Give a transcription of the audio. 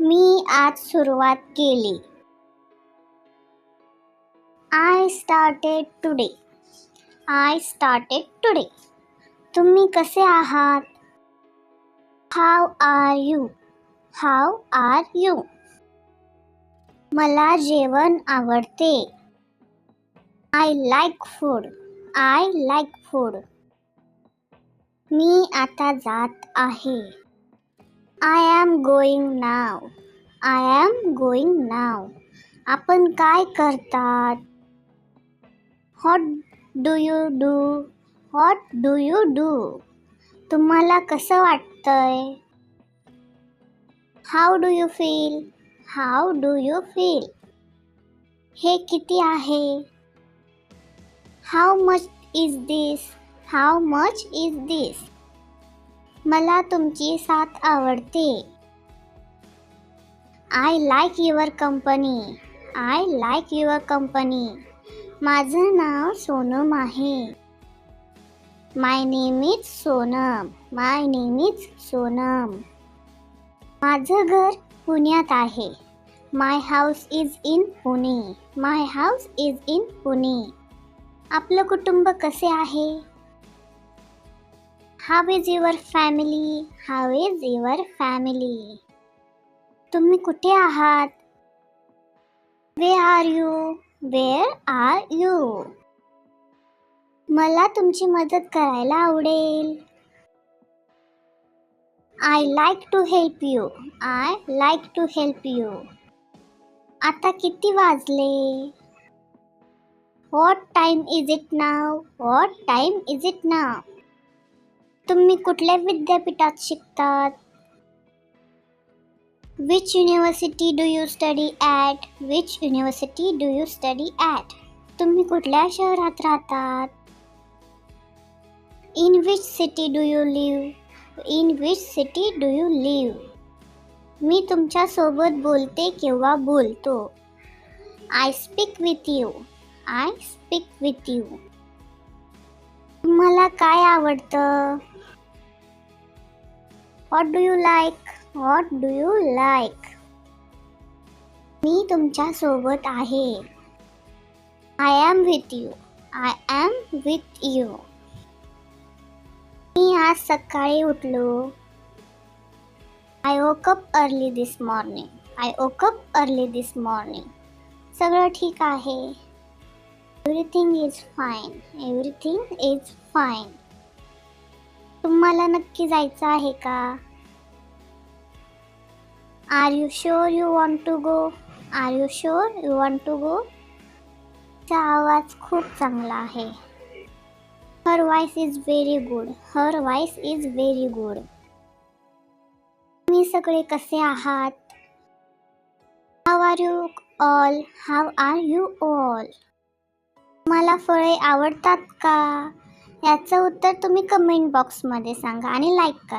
मी आज सुरुवात केली. I started today I started today तुम्ही कसे आहात? How are you how are you मला जेवण आवडते. I like food I like food मी आता जात आहे. I am going now I am going now आपण काय करतात? What do you do what do you do तुम्हाला कसं वाटतंय? How do you feel how do you feel हे किती आहे? How much is this how much is this मला तुमची साथ आवडते. I like your company I like your company माझं नाव सोनम आहे. My name is Sonam my name is Sonam माझं घर पुण्यात आहे. My house is in Pune my house is in Pune आपलं कुटुंब कसे आहे? How is your family how is your family तुम्ही कुठे आहात? Where are you where are you मला तुमची मदत करायला आवडेल. I like to help you I like to help you आता किती वाजले? What time is it now what time is it now तुम्ही कुठल्या विद्यापीठात शिकतात? Which university do you study at which university do you study at तुम्ही कुठल्या शहरात राहतात? In which city do you live in which city do you live मी तुमच्यासोबत बोलते किंवा बोलतो. I speak with you I speak with you तुम्हाला काय आवडतं? What do you like what do you like मी तुमच्यासोबत आहे I am with you I am with you मी आज सकाळी उठलो I woke up early this morning I woke up early this morning सगळं ठीक आहे everything is fine everything is fine तुम्हाला नक्की जायचं आहे का? Are you sure you want to go are you sure you want to go चा आवाज खूप चांगला आहे. Her voice is very good her voice is very good तुम्ही सगळे कसे आहात? How are you all how are you all मला फळे आवडतात का? याचं उत्तर तुम्ही कमेंट बॉक्समध्ये सांगा आणि लाईक करा.